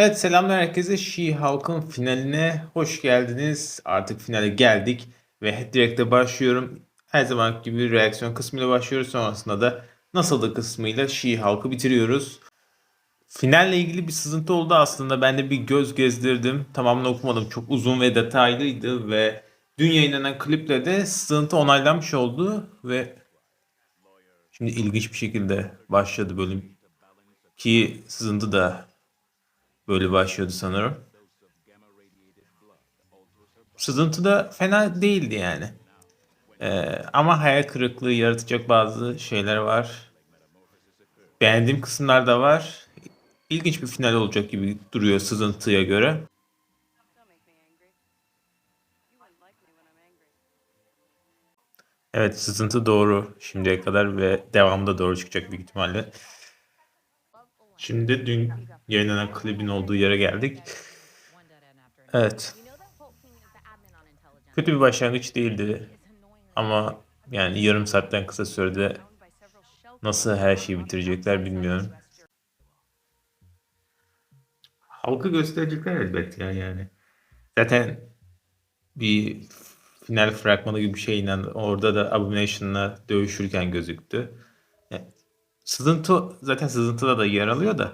Evet selamlar herkese. She-Hulk'ın finaline hoş geldiniz. Artık finale geldik ve direkt de başlıyorum. Her zaman gibi reaksiyon kısmıyla başlıyoruz. Sonrasında da nasıldı kısmıyla She-Hulk'ı bitiriyoruz. Finalle ilgili bir sızıntı oldu aslında. Ben de bir göz gezdirdim. Tamamını okumadım. Çok uzun ve detaylıydı ve dün yayınlanan kliple de sızıntı onaylanmış oldu ve şimdi ilginç bir şekilde başladı bölüm. Ki sızıntı da böyle başlıyordu sanırım. Sızıntı da fena değildi yani. Ee, ama hayal kırıklığı yaratacak bazı şeyler var. Beğendiğim kısımlar da var. İlginç bir final olacak gibi duruyor sızıntıya göre. Evet sızıntı doğru şimdiye kadar ve devamında doğru çıkacak büyük ihtimalle. Şimdi dün yayınlanan klibin olduğu yere geldik. Evet. Kötü bir başlangıç değildi. Ama yani yarım saatten kısa sürede nasıl her şeyi bitirecekler bilmiyorum. Halkı gösterecekler elbet ya yani. Zaten bir final fragmanı gibi bir şeyle orada da Abomination'la dövüşürken gözüktü. Sızıntı zaten sızıntıda da yer alıyor da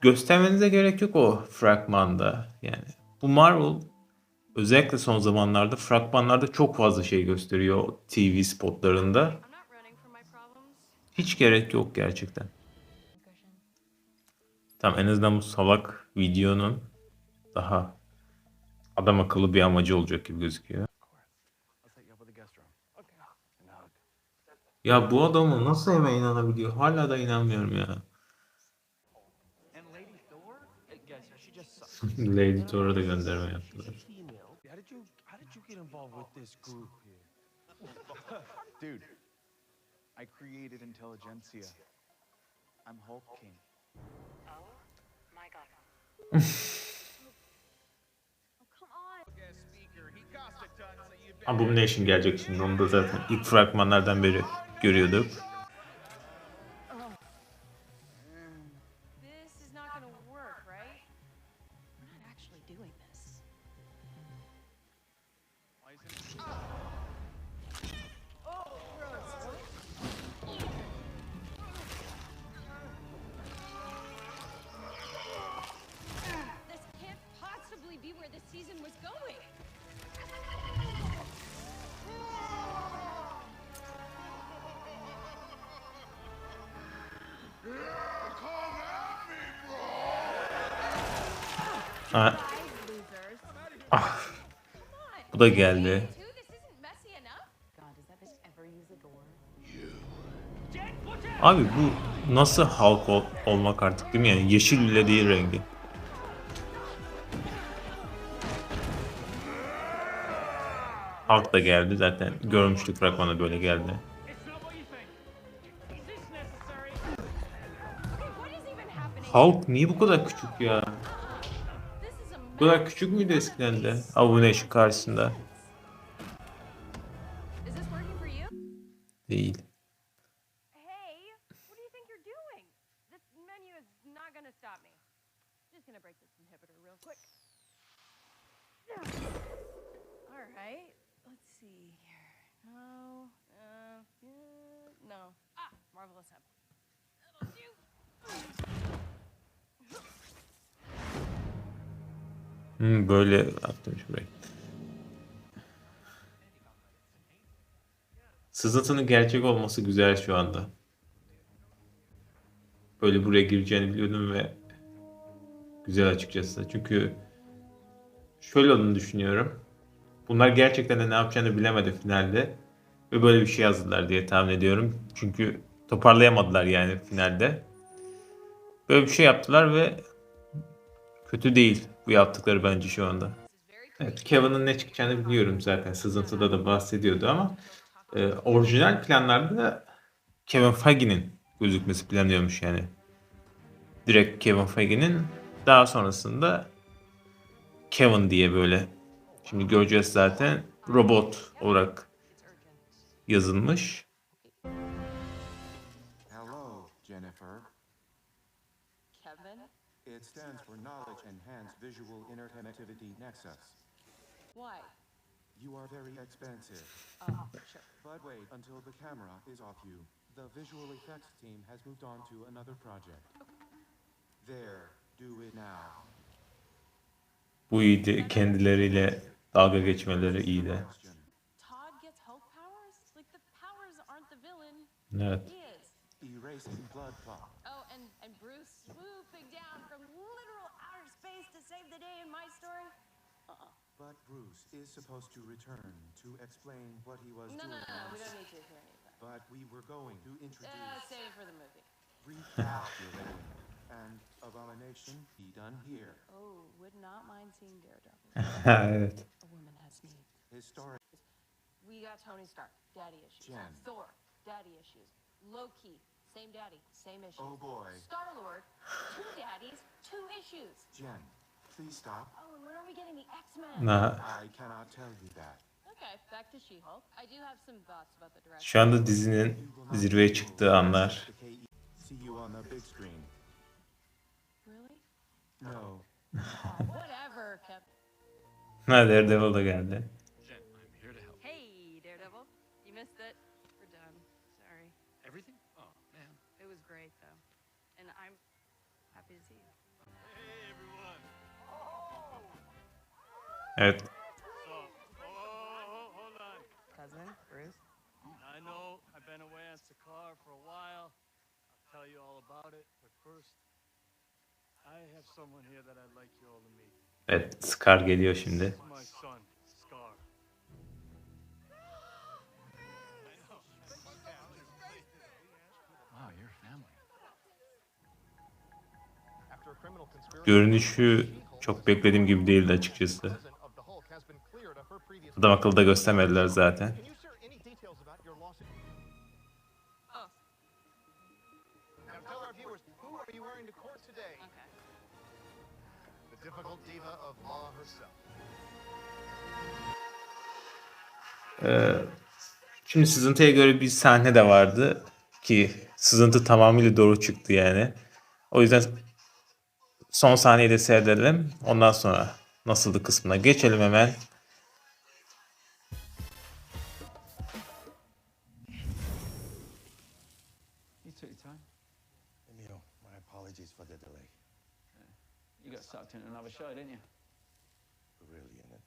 göstermenize gerek yok o fragmanda. Yani bu Marvel özellikle son zamanlarda fragmanlarda çok fazla şey gösteriyor TV spotlarında. Hiç gerek yok gerçekten. Tamam en azından bu salak videonun daha adam akıllı bir amacı olacak gibi gözüküyor. I'll set you up with a guest room. Okay. And a hug. Ya bu adamı nasıl hemen inanabiliyor? Hala da inanmıyorum ya. Lady Thor'a da gönderme yaptılar. Female. How did you how did you get involved with this group here? Dude, I created intelligentsia. I'm Hulk King. Oh my god. Abomination gelecek şimdi. Onu da zaten ilk fragmanlardan beri görüyorduk. Ha, ah, bu da geldi. Abi bu nasıl halk ol- olmak artık değil mi? Yani yeşil bile değil rengi. Halk da geldi zaten. Görmüştük fragmanda böyle geldi. Hulk niye bu kadar küçük ya? Bu kadar küçük müydü eskiden de? Abomination karşısında. Değil. Hey, what do you Hmm, böyle attım şurayı. Sızıntının gerçek olması güzel şu anda. Böyle buraya gireceğini biliyordum ve güzel açıkçası. Çünkü şöyle olduğunu düşünüyorum. Bunlar gerçekten de ne yapacağını bilemedi finalde. Ve böyle bir şey yazdılar diye tahmin ediyorum. Çünkü toparlayamadılar yani finalde. Böyle bir şey yaptılar ve kötü değil bu yaptıkları bence şu anda. Evet, Kevin'ın ne çıkacağını biliyorum zaten. Sızıntıda da bahsediyordu ama e, orijinal planlarda Kevin Feige'nin gözükmesi planlıyormuş yani. Direkt Kevin Feige'nin daha sonrasında Kevin diye böyle şimdi göreceğiz zaten robot olarak yazılmış. Hello, Jennifer. Kevin? It It stands for Knowledge Enhanced Visual Interconnectivity Nexus. Why? You are very expensive. Oh, sure. But wait until the camera is off you. The visual effects team has moved on to another project. There, do it now. Bu iyiydi. Kendileriyle dalga geçmeleri iyiydi. Todd gets Hulk powers? Like, the powers aren't the villain. Evet. He is. Erasing blood clot. But Bruce is supposed to return to explain what he was No, no, doing. no, no, we don't need to hear any of that. But we were going to Uh, introduce save it for the movie. recalculating and abomination be done here. Oh, would not mind seeing Daredevil. evet. A woman has needs. His story We got Tony Stark, daddy issues. Jen. Thor, daddy issues. Loki, same daddy, same issues. Oh boy. Star Lord, two daddies, two issues. Jen, please stop. Oh, and when are we getting the X Men? Na, I cannot tell you that. Okay, back to She Hulk. I do have some thoughts about the direction. şu anda dizinin zirveye çıktığı anlar. See you on the big screen. Really? No. Whatever, Kev. Ha Daredevil da geldi. Jen, I'm here to help. Hey, Daredevil. You missed it. We're done. Sorry. Everything? Oh, man. It was great, though. And I'm happy to see you. Evet. So, hold on. Cousin, Bruce. I know I've been away on Sakar for a while. I'll tell you all about it. But first, I have someone here that I'd like you all to meet. Evet. Scar geliyor şimdi. Görünüşü çok beklediğim gibi değildi açıkçası. President of the Hulk has been cleared of her previous- Adam akıllı da göstermediler zaten. Ee, şimdi sızıntıya göre bir sahne de vardı ki sızıntı tamamıyla doğru çıktı yani. O yüzden son sahneyi de seyredelim. Ondan sonra nasıldı kısmına geçelim hemen. An era of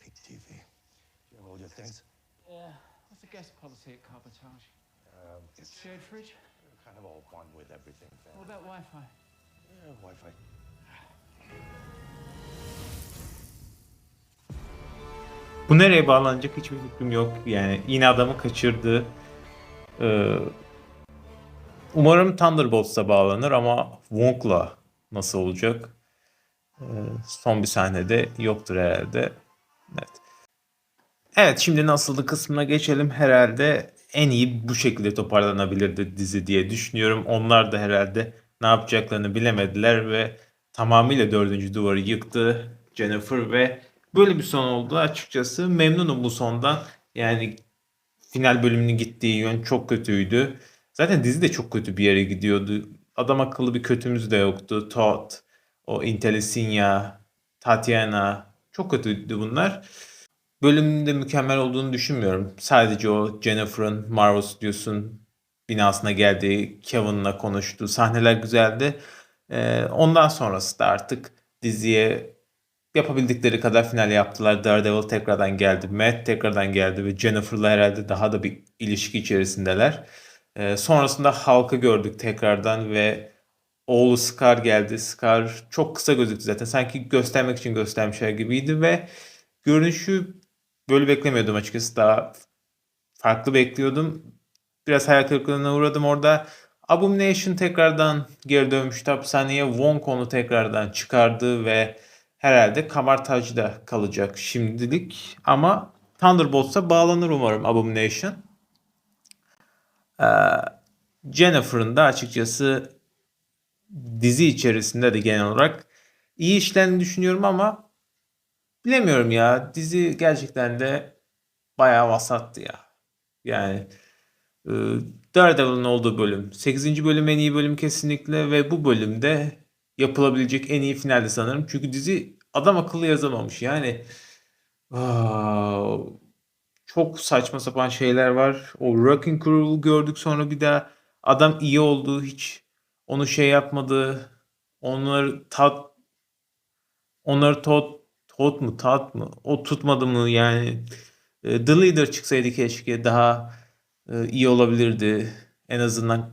big TV. Do you have all your things? Yeah. What's the guest policy at Carbotage? Um, it's Shared fridge? kind of all one with everything. Then. What about Wi-Fi? Yeah, Wi-Fi. Bu nereye bağlanacak hiçbir fikrim yok. Yani yine adamı kaçırdı. Ee, umarım Thunderbolts'a bağlanır ama Wong'la nasıl olacak? Ee, son bir sahnede yoktur herhalde. Evet. Evet şimdi nasıldı kısmına geçelim. Herhalde en iyi bu şekilde toparlanabilirdi dizi diye düşünüyorum. Onlar da herhalde ne yapacaklarını bilemediler ve tamamıyla dördüncü duvarı yıktı Jennifer ve böyle bir son oldu açıkçası. Memnunum bu sondan. Yani final bölümünün gittiği yön çok kötüydü. Zaten dizi de çok kötü bir yere gidiyordu. Adam akıllı bir kötümüz de yoktu. Todd, o Intellisinha, Tatiana çok kötüydü bunlar. Bölümün de mükemmel olduğunu düşünmüyorum. Sadece o Jennifer'ın Marvel Studios'un binasına geldiği, Kevin'la konuştuğu sahneler güzeldi. Ee, ondan sonrası da artık diziye yapabildikleri kadar final yaptılar. Daredevil tekrardan geldi. Matt tekrardan geldi ve Jennifer'la herhalde daha da bir ilişki içerisindeler. Ee, sonrasında Hulk'ı gördük tekrardan ve oğlu Scar geldi. Scar çok kısa gözüktü zaten. Sanki göstermek için göstermişler gibiydi ve görünüşü böyle beklemiyordum açıkçası. Daha farklı bekliyordum. Biraz hayal kırıklığına uğradım orada. Abomination tekrardan geri dönmüştü hapishaneye. Wong onu tekrardan çıkardı ve herhalde Kamartaj'da kalacak şimdilik. Ama Thunderbolts'a bağlanır umarım Abomination. Ee, Jennifer'ın da açıkçası dizi içerisinde de genel olarak iyi işlerini düşünüyorum ama bilemiyorum ya. Dizi gerçekten de bayağı vasattı ya. Yani e, Daredevil'ın olduğu bölüm. 8. bölüm en iyi bölüm kesinlikle ve bu bölümde yapılabilecek en iyi finaldi sanırım. Çünkü dizi adam akıllı yazamamış. Yani aa, çok saçma sapan şeyler var. O Wrecking Crew'u gördük sonra bir daha adam iyi oldu. Hiç onu şey yapmadı. Onları tat onları tot tot mu tat mı? O tutmadı mı yani? E, The Leader çıksaydı keşke daha e, iyi olabilirdi. En azından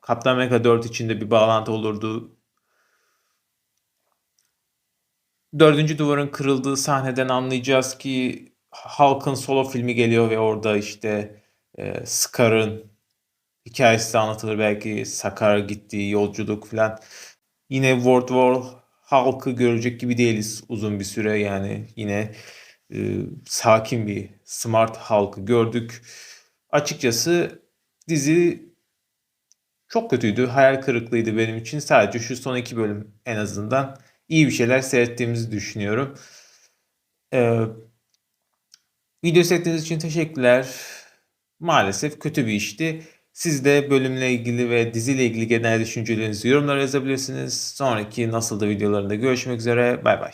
Kaptan Amerika 4 içinde bir bağlantı olurdu. Dördüncü duvarın kırıldığı sahneden anlayacağız ki Hulk'ın solo filmi geliyor ve orada işte e, Scar'ın hikayesi de anlatılır. Belki Sakar gittiği yolculuk falan. Yine World War Hulk'ı görecek gibi değiliz uzun bir süre yani. Yine e, sakin bir smart Hulk'ı gördük. Açıkçası dizi çok kötüydü. Hayal kırıklığıydı benim için. Sadece şu son iki bölüm en azından iyi bir şeyler seyrettiğimizi düşünüyorum. Ee, video seyrettiğiniz için teşekkürler. Maalesef kötü bir işti. Siz de bölümle ilgili ve diziyle ilgili genel düşüncelerinizi yorumlara yazabilirsiniz. Sonraki nasıl da videolarında görüşmek üzere. Bay bay.